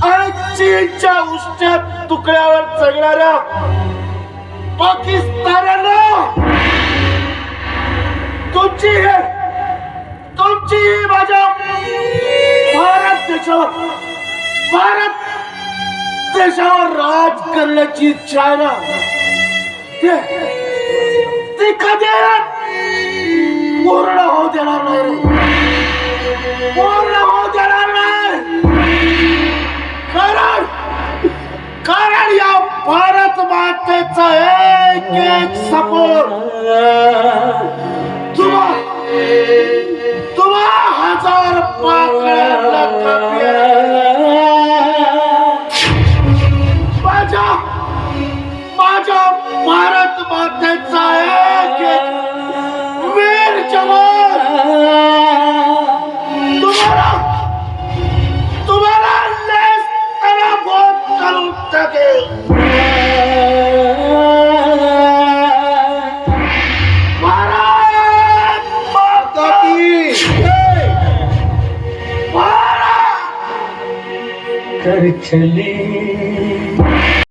चीनच्या उष्ट्यात तुकड्यावर चढणाऱ्या पाकिस्तानानं तुमची हे तुमची ही माझ्या भारत देशावर भारत देशावर राज करण्याची इच्छा आहे ना ते ती कधी पूर्ण होऊ देणार नाही रे. पूर्ण भारत मातेचा एक एक सपोर तुम्हा तुम्हा हजार पाकळ्यांना माझ्या माझ्या भारत मातेचा एक टाकेल भारत